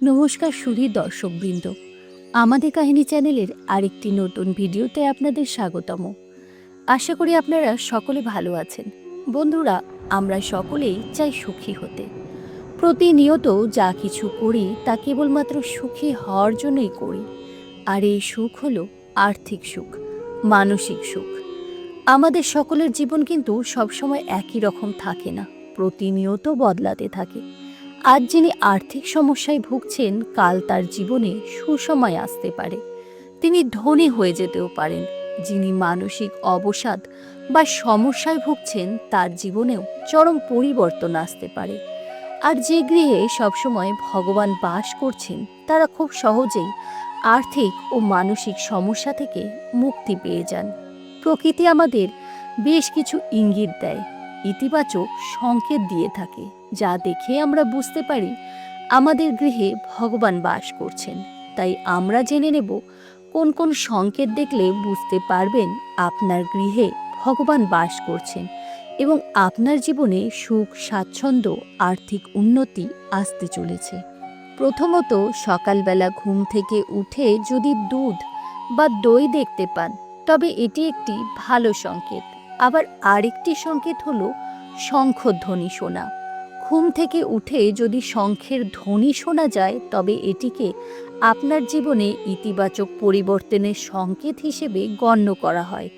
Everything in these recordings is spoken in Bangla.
নমস্কার সুধীর দর্শকবৃন্দ। আমাদের কাহিনী চ্যানেলের আরেকটি নতুন ভিডিওতে আপনাদের স্বাগতম। আশা করি আপনারা সকলে ভালো আছেন। বন্ধুরা, আমরা সকলেই চাই সুখী হতে। প্রতিনিয়ত যা কিছু করি, তা কেবলমাত্র সুখী হওয়ার জন্যই করি। আর এই সুখ হলো আর্থিক সুখ, মানসিক সুখ। আমাদের সকলের জীবন কিন্তু সবসময় একই রকম থাকে না, প্রতিনিয়ত বদলাতে থাকে। আজ যিনি আর্থিক সমস্যায় ভুগছেন, কাল তার জীবনে সুসময় আসতে পারে। তিনি ধনী হয়ে যেতেও পারেন। যিনি মানসিক অবসাদ বা সমস্যায় ভুগছেন, তার জীবনেও চরম পরিবর্তন আসতে পারে। আর যে গৃহে সবসময় ভগবান বাস করছেন, তারা খুব সহজেই আর্থিক ও মানসিক সমস্যা থেকে মুক্তি পেয়ে যান। প্রকৃতি আমাদের বেশ কিছু ইঙ্গিত দেয়, ইতিবাচক সংকেত দিয়ে থাকে। যা দেখে আমরা বুঝতে পারি আমাদের গৃহে ভগবান বাস করছেন। তাই আমরা জেনে নেব কোন কোন সংকেত দেখলে বুঝতে পারবেন আপনার গৃহে ভগবান বাস করছেন এবং আপনার জীবনে সুখ, স্বাচ্ছন্দ্য, আর্থিক উন্নতি আসতে চলেছে। প্রথমত সকালবেলা ঘুম থেকে উঠে যদি দুধ বা দই দেখতে পান, তবে এটি একটি ভালো সংকেত। আবার আরেকটি সংকেত হলো শঙ্খধ্বনি শোনা। ঘুম থেকে উঠে যদি শঙ্খের ধ্বনি শোনা যায়, তবে এটিকে আপনার জীবনে ইতিবাচক পরিবর্তনের সংকেত হিসেবে গণ্য করা হয়।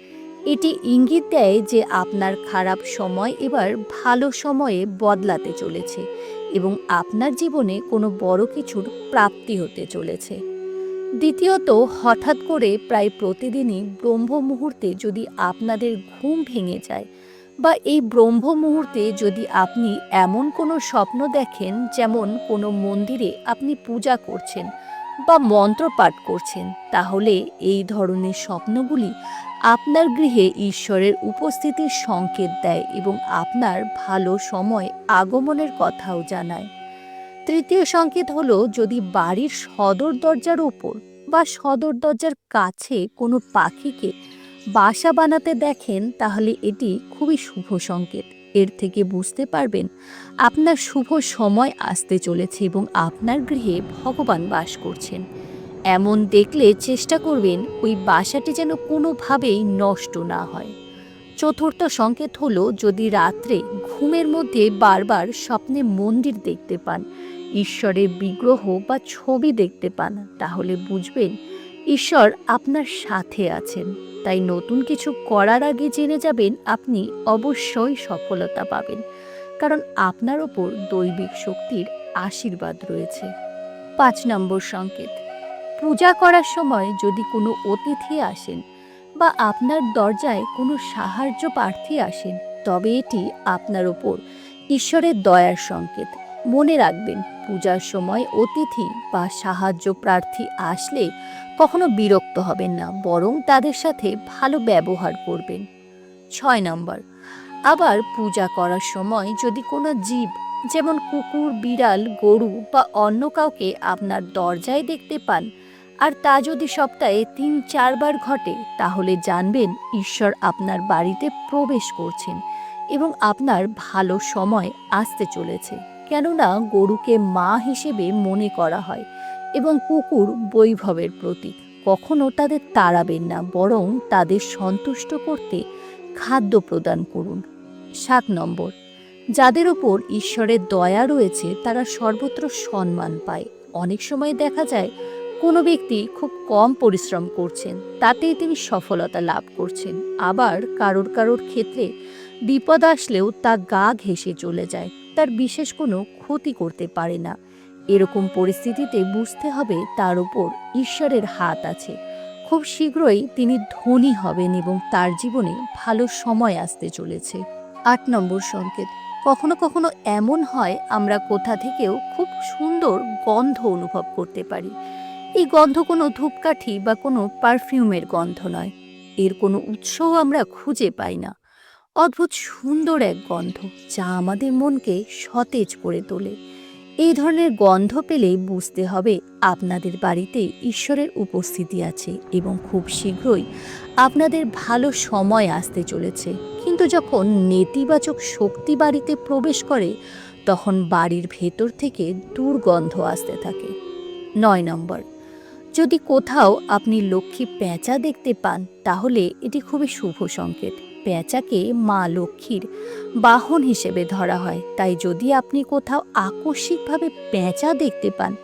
এটি ইঙ্গিত দেয় যে আপনার খারাপ সময় এবার ভালো সময়ে বদলাতে চলেছে এবং আপনার জীবনে কোনো বড় কিছুর প্রাপ্তি হতে চলেছে। দ্বিতীয়ত, হঠাৎ করে প্রায় প্রতিদিনই ব্রহ্ম মুহূর্তে যদি আপনাদের ঘুম ভেঙে যায় বা এই ব্রহ্ম মুহূর্তে যদি আপনি এমন কোনো স্বপ্ন দেখেন, যেমন কোনো মন্দিরে আপনি পূজা করছেন বা মন্ত্র পাঠ করছেন, তাহলে এই ধরনের স্বপ্নগুলি আপনার গৃহে ঈশ্বরের উপস্থিতির সংকেত দেয় এবং আপনার ভালো সময় আগমনের কথাও জানায়। তৃতীয় সংকেত হলো, যদি বাড়ির সদর দরজার উপর বা সদর দরজার কাছে কোনো পাখিকে বাসা বানাতে দেখেন, তাহলে এটি খুবই শুভ সংকেত। এর থেকে বুঝতে পারবেন, আপনার শুভ সময় আসতে চলেছে এবং আপনার গৃহে ভগবান বাস করছেন। এমন দেখলে চেষ্টা করবেন, ওই বাসাটি যেন কোনোভাবেই নষ্ট না হয়। চতুর্থ সংকেত হলো, যদি রাত্রে ঘুমের মধ্যে বারবার স্বপ্নে মন্দির দেখতে পান, ঈশ্বরের বিগ্রহ বা ছবি দেখতে পান, তাহলে বুঝবেন, ঈশ্বর আপনার সাথে আছেন। তাই নতুন কিছু করার আগে জেনে যাবেন আপনি অবশ্যই সফলতা পাবেন। কারণ আপনার ওপর দৈবিক শক্তির আশীর্বাদ রয়েছে। পাঁচ নম্বর সংকেত, পূজা করার সময় যদি কোনো অতিথি আসেন বা আপনার দরজায় কোনো সাহায্য প্রার্থী আসেন, তবে এটি আপনার ওপর ঈশ্বরের দয়ার সংকেত। মনে রাখবেন, পূজার সময় অতিথি বা সাহায্য প্রার্থী আসলে কখনো বিরক্ত হবেন না, বরং তাদের সাথে ভালো ব্যবহার করবেন। ছয় নম্বর, আবার পূজা করার সময় যদি কোনো জীব, যেমন কুকুর, বিড়াল, গরু বা অন্য কাউকে আপনার দরজায় দেখতে পান, আর তা যদি সপ্তাহে তিন, চারবার ঘটে, তাহলে জানবেন ঈশ্বর আপনার বাড়িতে প্রবেশ করছেন এবং আপনার ভালো সময় আসতে চলেছে। কেননা গরুকে মা হিসেবে মনে করা হয় এবং কুকুর বৈভবের প্রতীক। কখনো তাদের তাড়াবেন না, বরং তাদের সন্তুষ্ট করতে খাদ্য প্রদান করুন। সাত নম্বর, যাদের ওপর ঈশ্বরের দয়া রয়েছে, তারা সর্বত্র সম্মান পায়। অনেক সময় দেখা যায়, কোনো ব্যক্তি খুব কম পরিশ্রম করছেন, তাতেই তিনি সফলতা লাভ করছেন। আবার কারোর কারোর ক্ষেত্রে বিপদ আসলেও তা গা ঘেঁষে চলে যায়, তার বিশেষ কোনো ক্ষতি করতে পারে না। এরকম পরিস্থিতিতে বুঝতে হবে তার উপর ঈশ্বরের হাত আছে। খুব শীঘ্রই তিনি ধনী হবেন এবং তার জীবনে ভালো সময় আসতে চলেছে। আট নম্বর সংকেত, কখনো কখনো এমন হয় আমরা কোথা থেকেও খুব সুন্দর গন্ধ অনুভব করতে পারি। এই গন্ধ কোনো ধূপকাঠি বা কোনো পারফিউমের গন্ধ নয়। এর কোনো উৎসও আমরা খুঁজে পাই না। অদ্ভুত সুন্দর এক গন্ধ যা আমাদের মনকে সতেজ করে তোলে। এই ধরনের গন্ধ পেলেই বুঝতে হবে আপনাদের বাড়িতে ঈশ্বরের উপস্থিতি আছে এবং খুব শীঘ্রই আপনাদের ভালো সময় আসতে চলেছে। কিন্তু যখন নেতিবাচক শক্তি বাড়িতে প্রবেশ করে, তখন বাড়ির ভেতর থেকে দুর্গন্ধ আসতে থাকে। নয় নম্বর, যদি কোথাও আপনি লক্ষ্মী পেঁচা দেখতে পান, তাহলে এটি খুবই শুভ সংকেত। পেঁচাকে মা লক্ষ্মীর বাহন হিসেবে ধরা হয়। তাই যদি আপনি কোথাও আকস্মিকভাবে পেঁচা দেখতে পান,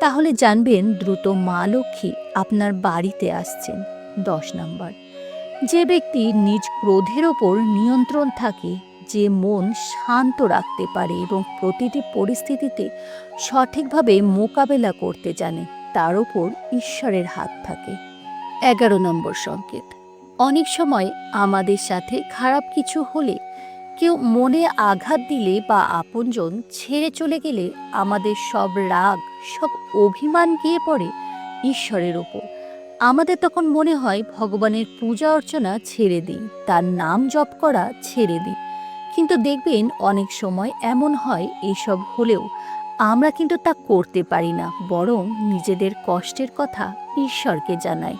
তাহলে জানবেন দ্রুত মা লক্ষ্মী আপনার বাড়িতে আসছেন। দশ নম্বর। যে ব্যক্তি নিজ ক্রোধের ওপর নিয়ন্ত্রণ থাকে, যে মন শান্ত রাখতে পারে এবং প্রতিটি পরিস্থিতিতে সঠিকভাবে মোকাবেলা করতে জানে, তার ওপর ঈশ্বরের হাত থাকে। এগারো নম্বর সংকেত। অনেক সময় আমাদের সাথে খারাপ কিছু হলে, কেউ মনে আঘাত দিলে বা আপনজন ছেড়ে চলে গেলে আমাদের সব রাগ, সব অভিমান গিয়ে পড়ে ঈশ্বরের ওপর। আমাদের তখন মনে হয় ভগবানের পূজা অর্চনা ছেড়ে দিই, তার নাম জপ করা ছেড়ে দিই। কিন্তু দেখবেন অনেক সময় এমন হয়, এসব হলেও আমরা কিন্তু তা করতে পারি না, বরং নিজেদের কষ্টের কথা ঈশ্বরকে জানাই।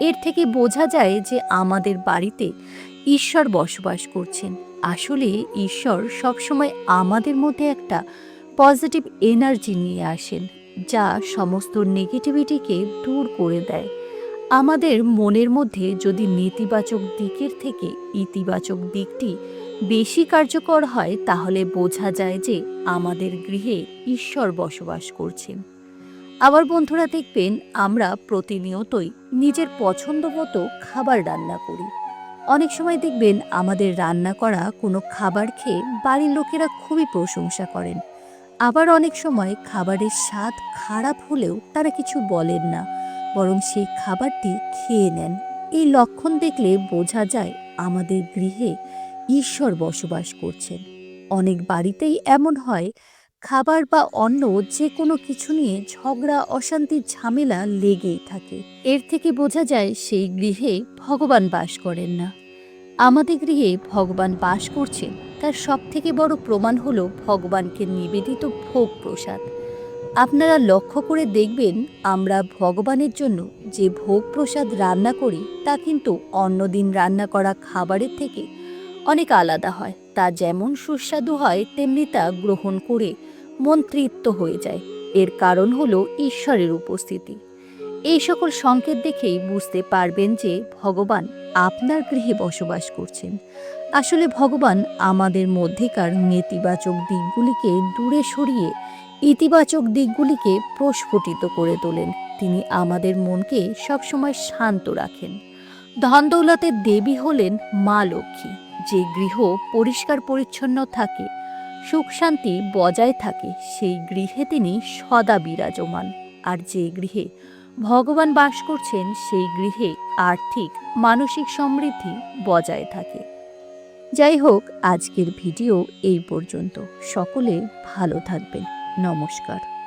এর থেকে বোঝা যায় যে আমাদের বাড়িতে ঈশ্বর বসবাস করছেন। আসলে ঈশ্বর সবসময় আমাদের মধ্যে একটা পজিটিভ এনার্জি নিয়ে আসেন, যা সমস্ত নেগেটিভিটিকে দূর করে দেয়। আমাদের মনের মধ্যে যদি নেতিবাচক দিকের থেকে ইতিবাচক দিকটি বেশি কার্যকর হয়, তাহলে বোঝা যায় যে আমাদের গৃহে ঈশ্বর বসবাস করছেন। আবার বন্ধুরা দেখবেন, আমরা প্রতিনিয়তই নিজের পছন্দ মতো খাবার রান্না করি। অনেক সময় দেখবেন, আমাদের রান্না করা কোনো খাবার খেয়ে বাড়ির লোকেরা খুবই প্রশংসা করেন। আবার অনেক সময় খাবারের স্বাদ খারাপ হলেও তারা কিছু বলেন না, বরং সেই খাবারটি খেয়ে নেন। এই লক্ষণ দেখলে বোঝা যায়, আমাদের গৃহে ঈশ্বর বসবাস করছেন। অনেক বাড়িতেই এমন হয় খাবার বা অন্য যে কোনো কিছু নিয়ে ঝগড়া, অশান্তির ঝামেলা লেগেই থাকে। এর থেকে বোঝা যায় সেই গৃহে ভগবান বাস করেন না। আমাদের গৃহে ভগবান বাস করছেন, তার সব থেকে বড় প্রমাণ হলো ভগবানকে নিবেদিত ভোগ প্রসাদ। আপনারা লক্ষ্য করে দেখবেন, আমরা ভগবানের জন্য যে ভোগ প্রসাদ রান্না করি, তা কিন্তু অন্যদিন রান্না করা খাবারের থেকে অনেক আলাদা হয়। তা যেমন সুস্বাদু হয়, তেমনি তা গ্রহণ করে মন তৃপ্ত হয়ে যায়। এর কারণ হলো ঈশ্বরের উপস্থিতি। এই সকল সংকেত দেখেই বুঝতে পারবেন যে ভগবান আপনার গৃহে বসবাস করছেন। আসলে ভগবান আমাদের মধ্যেকার নেতিবাচক দিকগুলিকে দূরে সরিয়ে ইতিবাচক দিকগুলিকে প্রস্ফুটিত করে তোলেন। তিনি আমাদের মনকে সবসময় শান্ত রাখেন। ধন দৌলতের দেবী হলেন মা লক্ষ্মী। যে গৃহ পরিষ্কার পরিচ্ছন্ন থাকে সুখ শান্তি বজায় থাকে, সেই গৃহে তিনি সদা বিরাজমান। আর যে গৃহে ভগবান বাস করছেন, সেই গৃহে আর্থিক, মানসিক সমৃদ্ধি বজায় থাকে। যাই হোক, আজকের ভিডিও এই পর্যন্ত। সকলে ভালো থাকবেন। নমস্কার।